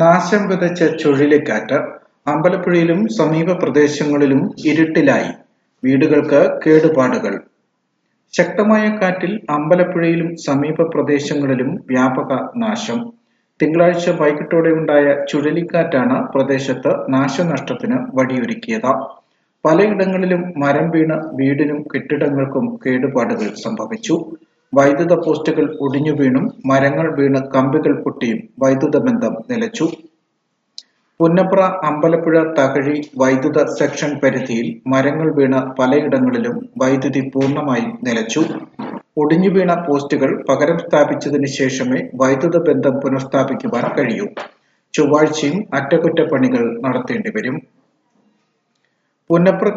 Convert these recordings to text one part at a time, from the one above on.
നാശം വിതച്ച ചുഴലിക്കാറ്റ് അമ്പലപ്പുഴയിലും സമീപ പ്രദേശങ്ങളിലും ഇരുട്ടിലായി. വീടുകൾക്ക് കേടുപാടുകൾ. ശക്തമായ കാറ്റിൽ അമ്പലപ്പുഴയിലും സമീപ പ്രദേശങ്ങളിലും വ്യാപക നാശം. തിങ്കളാഴ്ച വൈകിട്ടോടെ ഉണ്ടായ ചുഴലിക്കാറ്റാണ് പ്രദേശത്ത് നാശനഷ്ടത്തിന് വഴിയൊരുക്കിയത്. പലയിടങ്ങളിലും മരം വീണ് വീടിനും കെട്ടിടങ്ങൾക്കും കേടുപാടുകൾ സംഭവിച്ചു. വൈദ്യുത പോസ്റ്റുകൾ ഒടിഞ്ഞു വീണും മരങ്ങൾ വീണ് കമ്പികൾ പൊട്ടിയും വൈദ്യുത ബന്ധം നിലച്ചു. പുന്നപ്ര അമ്പലപ്പുഴ തകഴി വൈദ്യുത സെക്ഷൻ പരിധിയിൽ മരങ്ങൾ വീണ് പലയിടങ്ങളിലും വൈദ്യുതി പൂർണമായും നിലച്ചു. ഒടിഞ്ഞു വീണ പോസ്റ്റുകൾ പകരം സ്ഥാപിച്ചതിന് ശേഷമേ വൈദ്യുത ബന്ധം പുനഃസ്ഥാപിക്കുവാൻ കഴിയൂ. ചൊവ്വാഴ്ചയും അറ്റകുറ്റപ്പണികൾ നടത്തേണ്ടി വരും. പുന്നപ്ര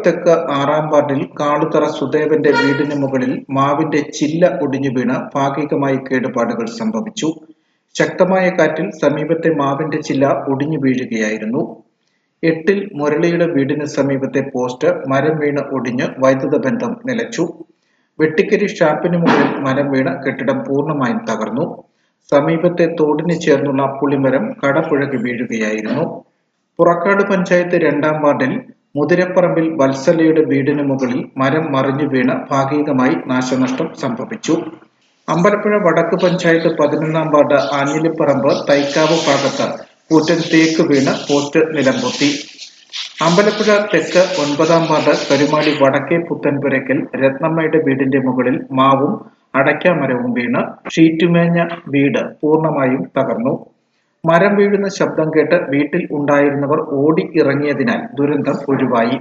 ആറാം വാർഡിൽ കാളുതറ സുദേവന്റെ വീടിന് മുകളിൽ മാവിന്റെ ചില്ല ഒടിഞ്ഞു വീണ് ഭാഗികമായി കേടുപാടുകൾ സംഭവിച്ചു. ശക്തമായ കാറ്റിൽ സമീപത്തെ മാവിന്റെ ചില്ല ഒടിഞ്ഞു വീഴുകയായിരുന്നു. എട്ടിൽ മുരളിയുടെ വീടിന് സമീപത്തെ പോസ്റ്റ് മരം വീണ് ഒടിഞ്ഞ് വൈദ്യുത ബന്ധം നിലച്ചു. വെട്ടിക്കരി ഷാപ്പിന് മുകളിൽ മരം വീണ് കെട്ടിടം പൂർണമായും തകർന്നു. സമീപത്തെ തോടിന് ചേർന്നുള്ള പുളിമരം കടപുഴകി വീഴുകയായിരുന്നു. പുറക്കാട് പഞ്ചായത്ത് രണ്ടാം വാർഡിൽ മുതിരപ്പറമ്പിൽ വത്സലയുടെ വീടിന് മുകളിൽ മരം മറിഞ്ഞു വീണ് ഭാഗികമായി നാശനഷ്ടം സംഭവിച്ചു. അമ്പലപ്പുഴ വടക്ക് പഞ്ചായത്ത് പതിനൊന്നാം വാർഡ് ആഞ്ഞിലിപ്പറമ്പ് തൈക്കാവ് ഭാഗത്ത് കൂറ്റൻ തേക്ക് വീണ് പോസ്റ്റ് നിലംപൊത്തി. അമ്പലപ്പുഴ തെക്ക് ഒൻപതാം വാർഡ് കരുമാടി വടക്കേ പുത്തൻപുരയ്ക്കൽ രത്നമ്മയുടെ വീടിന്റെ മുകളിൽ മാവും അടയ്ക്കാമരവും വീണ് ഷീറ്റുമേഞ്ഞ വീട് പൂർണമായും തകർന്നു. മരം വീഴുന്ന ശബ്ദം കേട്ട് വീട്ടിൽ ഉണ്ടായിരുന്നവർ ഓടി ഇറങ്ങിയതിനാൽ ദുരന്തം ഒഴിവായി.